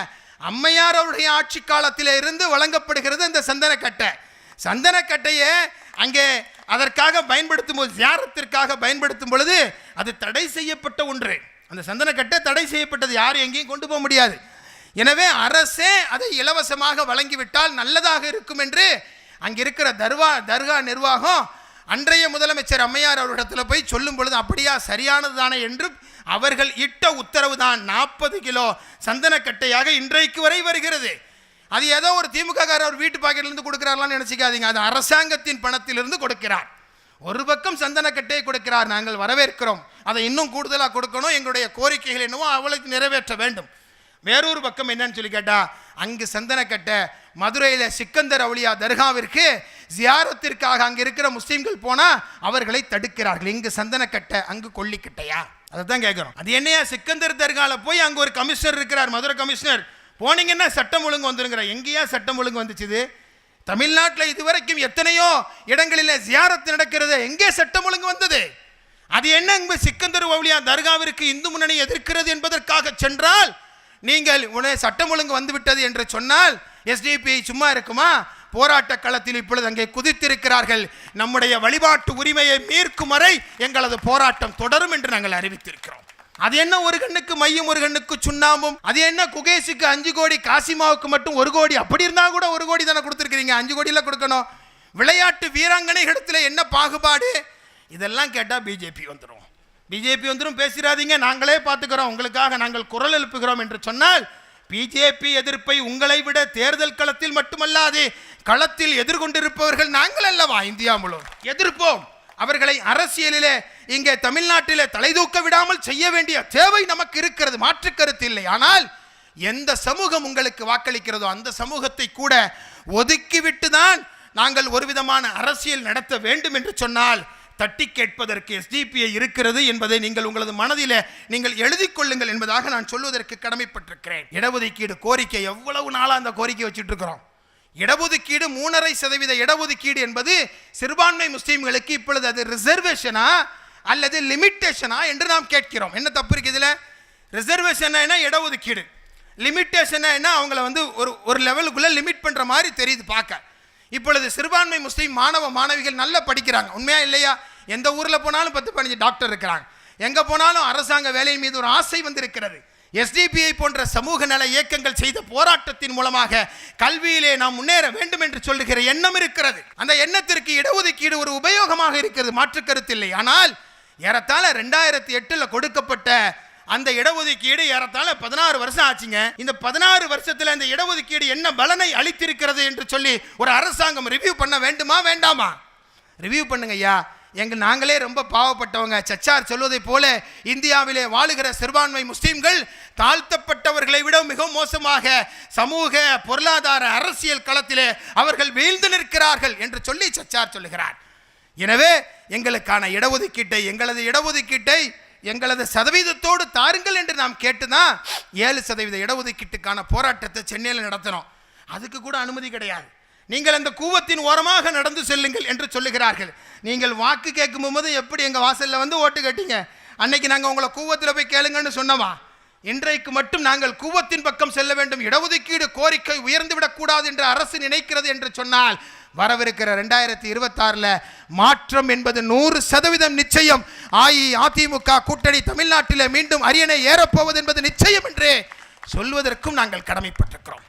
அம்மையார் அவருடைய ஆட்சி காலத்தில் இருந்து வழங்கப்படுகிறது இந்த சந்தனக்கட்டை. சந்தனக்கட்டையை அங்கே அதற்காக பயன்படுத்தும் போது தியாரத்திற்காக பயன்படுத்தும் பொழுது அது தடை செய்யப்பட்ட ஒன்று. அந்த சந்தனக்கட்டை தடை செய்யப்பட்டது யாரும் எங்கேயும் கொண்டு போக முடியாது. எனவே அரசே அதை இலவசமாக வழங்கிவிட்டால் நல்லதாக இருக்கும் என்று அங்கே இருக்கிற தர்வா தர்கா நிர்வாகம் அன்றைய முதலமைச்சர் அம்மையார் அவரிடத்தில் போய் சொல்லும் பொழுது அப்படியா சரியானது தானே என்று அவர்கள் இட்ட உத்தரவு தான். நாற்பது கிலோ சந்தனக்கட்டையாக இன்றைக்கு வரை வருகிறது. அது ஏதோ ஒரு திமுககாரர் அவர் வீட்டு பாக்கெட்லேருந்து கொடுக்குறாருலாம் நினச்சிக்காதீங்க. அது அரசாங்கத்தின் பணத்திலிருந்து கொடுக்கிறார். ஒரு பக்கம் சந்தனக்கட்டையை கொடுக்கிறார். நாங்கள் வரவேற்கிறோம். அதை இன்னும் கூடுதலாக கொடுக்கணும். எங்களுடைய கோரிக்கைகள் என்னவோ அவளுக்கு நிறைவேற்ற வேண்டும். வேறொரு பக்கம் என்னன்னு சொல்லி கேட்டால் அங்கு சந்தனக்கட்டை மதுரையில் சிக்கந்தர் அவளியா தர்காவிற்கு ஜியாரத்திற்காக அங்கே இருக்கிற முஸ்லீம்கள் போனால் அவர்களை தடுக்கிறார்கள். இங்கு சந்தனக்கட்டை அங்கு கொல்லிக்கட்டையா? அதை தான் கேட்குறோம் அது என்னையா? சிக்கந்தர் தர்காவில் போய் அங்கே ஒரு கமிஷனர் இருக்கிறார் மதுரை கமிஷனர். போனீங்கன்னா சட்டம் ஒழுங்கு வந்துருங்கிற. எங்கேயா சட்டம் ஒழுங்கு வந்துச்சுது? தமிழ்நாட்டில் இதுவரைக்கும் எத்தனையோ இடங்களில் ஜியாரத்து நடக்கிறது எங்கே சட்டம் ஒழுங்கு வந்தது? அது என்ன சிக்கந்தர் ஓவலியா தர்காவிற்கு இந்து முன்னணி எதிர்க்கிறது என்பதற்காக சென்றால் நீங்கள் உடனே சட்டம் ஒழுங்கு வந்துவிட்டது என்று சொன்னால் எஸ்டிபி சும்மா இருக்குமா? போராட்ட களத்தில் இப்பொழுது அங்கே குதித்திருக்கிறார்கள். நம்முடைய வழிபாட்டு உரிமையை மீர்க்கும் வரை எங்களது போராட்டம் தொடரும் என்று நாங்கள் அறிவித்திருக்கிறோம். அது என்ன ஒரு கண்ணுக்கு மையம் ஒரு கண்ணுக்கு சுண்ணாம்பும்? அது என்ன குகேஷுக்கு அஞ்சு கோடி காசிமாவுக்கு மட்டும் ஒரு கோடி? அப்படி இருந்தா கூட ஒரு கோடி தானே கொடுத்துருக்கீங்க அஞ்சு கோடியில் கொடுக்கணும். விளையாட்டு வீராங்கனை இடத்துல என்ன பாகுபாடு? இதெல்லாம் கேட்டால் பிஜேபி வந்துடும் பிஜேபி வந்துடும் பேசிடாதீங்க நாங்களே பார்த்துக்கிறோம். உங்களுக்காக நாங்கள் குரல் எழுப்புகிறோம் என்று சொன்னால் பிஜேபி எதிர்ப்பை உங்களை விட தேர்தல் களத்தில் மட்டுமல்லாது களத்தில் எதிர்கொண்டிருப்பவர்கள் நாங்கள் அல்லவா? இந்தியா முழுவதும். எதிர்ப்போம். அவர்களை அரசியலிலே இங்கே தமிழ்நாட்டிலே தலைதூக்க விடாமல் செய்ய வேண்டிய தேவை நமக்கு இருக்கிறது. மாற்று கருத்து இல்லை. ஆனால் எந்த சமூகம் உங்களுக்கு வாக்களிக்கிறதோ அந்த சமூகத்தை கூட ஒதுக்கிவிட்டு தான் நாங்கள் ஒரு விதமான அரசியல் நடத்த வேண்டும் என்று சொன்னால் தட்டி கேட்பதற்கு எஸ்டிபிஐ இருக்கிறது என்பதை நீங்கள் உங்களது மனதில் நீங்கள் எழுதிக் கொள்ளுங்கள் என்பதாக நான் சொல்வதற்கு கடமைப்பட்டிருக்கிறேன். இடஒதுக்கீடு கோரிக்கை எவ்வளவு நாளாக அந்த கோரிக்கை வச்சுட்டு இருக்கிறோம் இடஒதுக்கீடு மூணரை சதவீத இடஒதுக்கீடு என்பது சிறுபான்மை முஸ்லீம்களுக்கு இப்பொழுது அது ரிசர்வேஷனா அல்லது லிமிட்டேஷனா என்று நாம் கேட்கிறோம். என்ன தப்பு இருக்கு இதில்? ரிசர்வேஷன் என்ன? இடஒதுக்கீடு. லிமிட்டேஷன் என்ன? அவங்கள வந்து ஒரு ஒரு லெவலுக்குள்ளே லிமிட் பண்ணுற மாதிரி தெரியுது பார்க்க. இப்பொழுது சிறுபான்மை முஸ்லீம் மாணவ மாணவிகள் நல்லா படிக்கிறாங்க. உண்மையா இல்லையா? எந்த ஊரில் போனாலும் பத்து பதினஞ்சு டாக்டர் இருக்கிறாங்க. எங்கே போனாலும் அரசாங்க வேலையின் மீது ஒரு ஆசை வந்திருக்கிறது. எஸ்டிபிஐ போன்ற சமூக நல இயக்கங்கள் செய்த போராட்டத்தின் மூலமாக கல்வியிலே நாம் முன்னேற வேண்டும் என்று சொல்லுகிற எண்ணம் இருக்கிறது. அந்த எண்ணத்திற்கு இடஒதுக்கீடு ஒரு உபயோகமாக இருக்கிறது. மாற்று கருத்தில்லை ஆனால் ஏறத்தாழ ரெண்டாயிரத்தி எட்டில் கொடுக்கப்பட்ட அந்த இடஒதுக்கீடு ஏறத்தாழ பதினாறு வருஷம் ஆச்சுங்க. இந்த பதினாறு வருஷத்துல அந்த இடஒதுக்கீடு என்ன பலனை அளித்திருக்கிறது என்று சொல்லி ஒரு அரசாங்கம் ரிவ்யூ பண்ண வேண்டுமா வேண்டாமா? ரிவ்யூ பண்ணுங்க ஐயா. எங்க நாங்களே ரொம்ப பாவப்பட்டவங்க. சச்சார் சொல்வதைப் போல இந்தியாவிலே வாழுகிற சிறுபான்மை முஸ்லீம்கள் தாழ்த்தப்பட்டவர்களை விட மிகவும் மோசமாக சமூக பொருளாதார அரசியல் களத்திலே அவர்கள் வீழ்ந்து நிற்கிறார்கள் என்று சொல்லி சச்சார் சொல்லுகிறார். எனவே எங்களுக்கான இடஒதுக்கீட்டை எங்களது இடஒதுக்கீட்டை எங்களது சதவீதத்தோடு தாருங்கள் என்று நாம் கேட்டுதான் ஏழு சதவீத இடஒதுக்கீட்டுக்கான போராட்டத்தை சென்னையில் நடத்தினோம் அதுக்கு கூட அனுமதி கிடையாது. நீங்கள் அந்த கூவத்தின் ஓரமாக நடந்து செல்லுங்கள் என்று சொல்லுகிறார்கள். நீங்கள் வாக்கு கேட்கும் போது எப்படி எங்கள் வாசலில் வந்து ஓட்டு கேட்டீங்க? அன்னைக்கு நாங்கள் உங்களை கூவத்தில் போய் கேளுங்கன்னு சொன்னவா இன்றைக்கு மட்டும் நாங்கள் கூவத்தின் பக்கம் செல்ல வேண்டும். இடஒதுக்கீடு கோரிக்கை உயர்ந்து விடக்கூடாது என்று அரசு நினைக்கிறது என்று சொன்னால் வரவிருக்கிற ரெண்டாயிரத்தி இருபத்தாறில் மாற்றம் என்பது நூறு சதவீதம் நிச்சயம். அஇஅதிமுக கூட்டணி தமிழ்நாட்டில் மீண்டும் அரியணை ஏறப்போவது என்பது நிச்சயம் என்று சொல்வதற்கும் நாங்கள் கடமைப்பட்டிருக்கிறோம்.